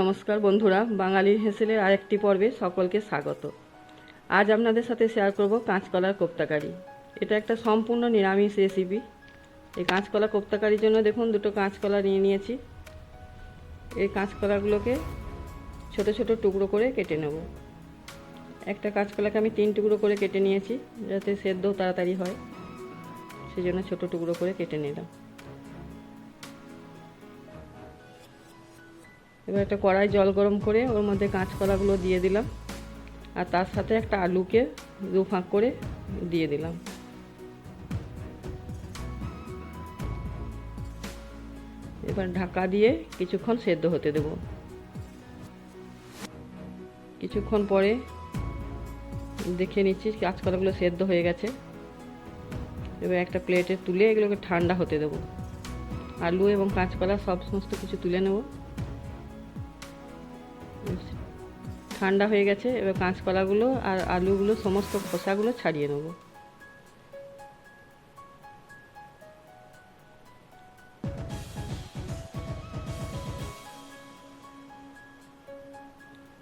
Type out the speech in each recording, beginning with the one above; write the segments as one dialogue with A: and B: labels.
A: নমস্কার বন্ধুরা বাঙালির হেসেলের আরেকটি পর্বে সকলকে স্বাগত। আজ আপনাদের সাথে শেয়ার করব কাঁচকলার কোপ্তাকারি। এটা একটা সম্পূর্ণ নিরামিষ রেসিপি এই কাঁচকলা কোপ্তাকারির জন্য দেখুন, দুটো কাঁচকলা নিয়ে নিয়েছি। এই কাঁচকলাগুলোকে ছোট ছোট টুকরো করে কেটে নেব। একটা কাঁচকলাকে আমি তিন টুকরো করে কেটে নিয়েছি, যাতে সেদ্ধ তাড়াতাড়ি হয়। সেই জন্য ছোটো টুকরো করে কেটে নিলাম। এবার একটা কড়াই জল গরম করে ওর মধ্যে কাঁচকলাগুলো দিয়ে দিলাম। আর তার সাথে একটা আলুকে দু ফাঁক করে দিয়ে দিলাম। এবার ঢাকা দিয়ে কিছুক্ষণ সেদ্ধ হতে দেব। কিছুক্ষণ পরে দেখে নিচ্ছি কাঁচকলাগুলো সেদ্ধ হয়ে গেছে। এবার একটা প্লেটে তুলে এগুলোকে ঠান্ডা হতে দেবো। আলু এবং কাঁচকলা সব সমস্ত কিছু তুলে নেব। ঠান্ডা হয়ে গেছে, এবার কাঁচকলাগুলো আর আলুগুলো, সমস্ত খোসাগুলো ছাড়িয়ে নেব।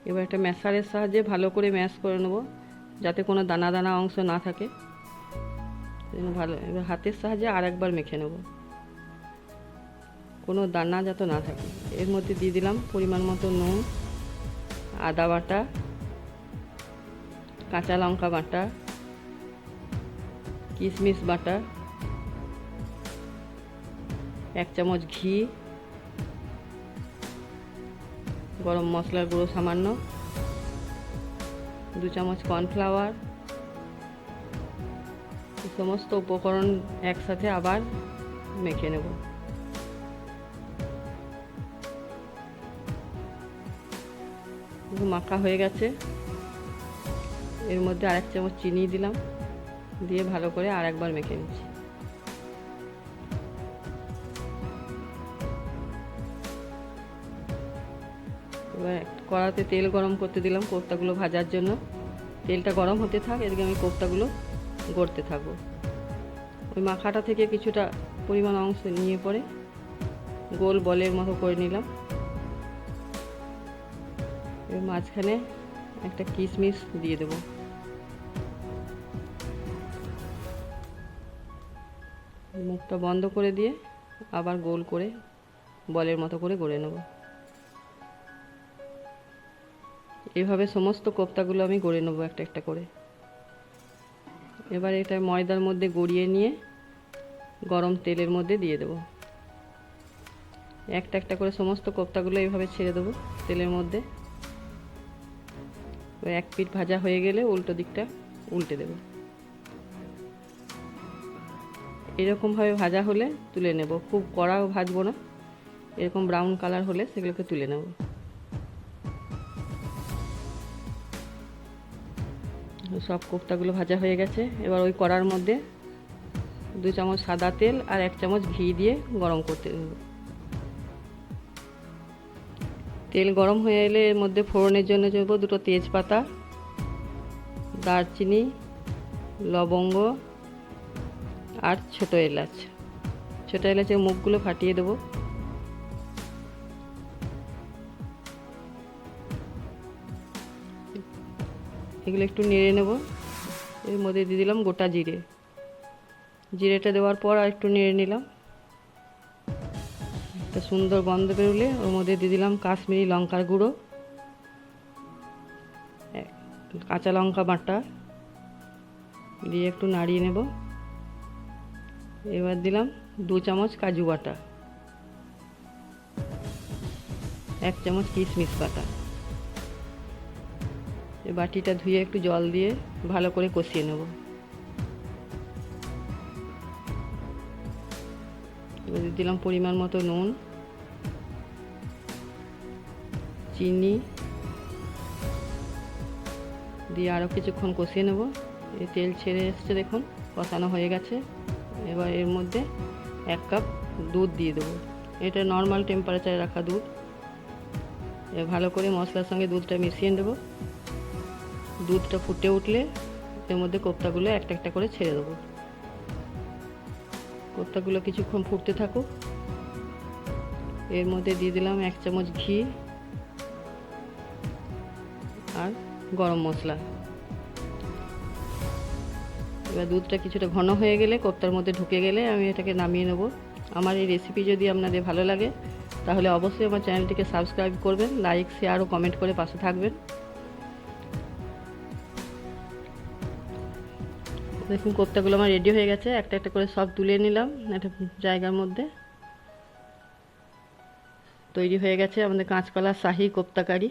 A: এবার একটা ম্যাশারের সাহায্যে ভালো করে ম্যাশ করে নেব, যাতে কোনো দানা দানা অংশ না থাকে। ভালো, এবার হাতের সাহায্যে আর একবার মেখে নেব। কোনো দানা যাতে না থাকে। এর মধ্যে দিয়ে দিলাম পরিমাণ মতো নুন। আদা বাটা, কাঁচা লঙ্কা বাটা, কিশমিশ বাটা, এক চামচ ঘি, গরম মশলার গুঁড়ো সামান্য, দু চামচ কর্নফ্লাওয়ার সমস্ত উপকরণ একসাথে আবার মেখে নেব। মাখা হয়ে গেছে। এর মধ্যে আরেক চামচ চিনি দিলাম। দিয়ে ভালো করে আর একবার মেখে নিচ্ছি। এবার কড়াতে তেল গরম করতে দিলাম কোপ্তাগুলো ভাজার জন্য। তেলটা গরম হতে থাক, এদিকে আমি কোপ্তাগুলো গড়তে থাকব। ওই মাখাটা থেকে কিছুটা পরিমাণ অংশ নিয়ে পরে গোল বলের মতো করে নিলাম। এর মাঝখানে একটা কিশমিশ দিয়ে দেবো। মুখটা বন্ধ করে দিয়ে আবার গোল করে বলের মতো করে গড়ে নেব। এভাবে সমস্ত কোপ্তাগুলো আমি গড়ে নেব একটা একটা করে। এবার এটা ময়দার মধ্যে গড়িয়ে নিয়ে গরম তেলের মধ্যে দিয়ে দেবো। একটা একটা করে সমস্ত কোপ্তাগুলো এইভাবে ছেড়ে দেবো তেলের মধ্যে। এক পিঠ ভাজা হয়ে গেলে উল্টো দিকটা উল্টে দেব। এরকমভাবে ভাজা হলে তুলে নেব। খুব কড়াও ভাজবো না। এরকম ব্রাউন কালার হলে সেগুলোকে তুলে নেব। সব কোফতাগুলো ভাজা হয়ে গেছে। এবার ওই কড়ার মধ্যে দু চামচ সাদা তেল আর এক চামচ ঘি দিয়ে গরম করতে দেব। তেল গরম হয়ে এলে এর মধ্যে ফোড়নের জন্য দেব দুটো তেজপাতা, দারচিনি, লবঙ্গ আর ছোটো এলাচ। ছোটো এলাচের মুখগুলো ফাটিয়ে দেবো। এগুলো একটু নেড়ে নেব। এর মধ্যে দিয়ে দিলাম গোটা জিরে। জিরেটা দেওয়ার পর আর একটু নেড়ে নিলাম। একটা সুন্দর গন্ধ বেরোলে ওর মধ্যে দিয়ে দিলাম কাশ্মীরি লঙ্কার গুঁড়ো কাঁচা লঙ্কা বাটা, দিয়ে একটু নাড়িয়ে নেব। এবার দিলাম দু চামচ কাজু বাটা, এক চামচ কিশমিশ বাটা। এই বাটিটা ধুয়ে একটু জল দিয়ে ভালো করে কষিয়ে নেব। দিলাম পরিমাণ মতো নুন, চিনি, দিয়ে আরও কিছুক্ষণ কষিয়ে নেব। এই তেল ছেড়ে এসছে দেখুন, কষানো হয়ে গেছে। এবার এর মধ্যে এক কাপ দুধ দিয়ে দেবো। এটা নর্মাল টেম্পারেচারে রাখা দুধ। ভালো করে মশলার সঙ্গে দুধটা মিশিয়ে দেবো দুধটা ফুটে উঠলে এর মধ্যে কোপ্তাগুলো একটা একটা করে ছেড়ে দেবো। কোপ্তাগুলো কিছুক্ষণ ফুটতে থাকুক। এর মধ্যে দিয়ে দিলাম এক চামচ ঘি আর গরম মশলা। এবার দুধটা কিছুটা ঘন হয়ে গেলে কোপ্তার মধ্যে ঢুকে গেলে আমি এটাকে নামিয়ে নেব। আমার এই রেসিপি যদি আপনাদের ভালো লাগে, তাহলে অবশ্যই আমার চ্যানেলটিকে সাবস্ক্রাইব করবেন লাইক শেয়ার ও কমেন্ট করে পাশে থাকবেন। দেখুন কোপ্তাগুলো আমার রেডি হয়ে গেছে। একটা একটা করে সব তুলে নিলাম একটা জায়গার মধ্যে। তৈরি হয়ে গেছে আমাদের কাঁচকলা শাহি কোপ্তা কারি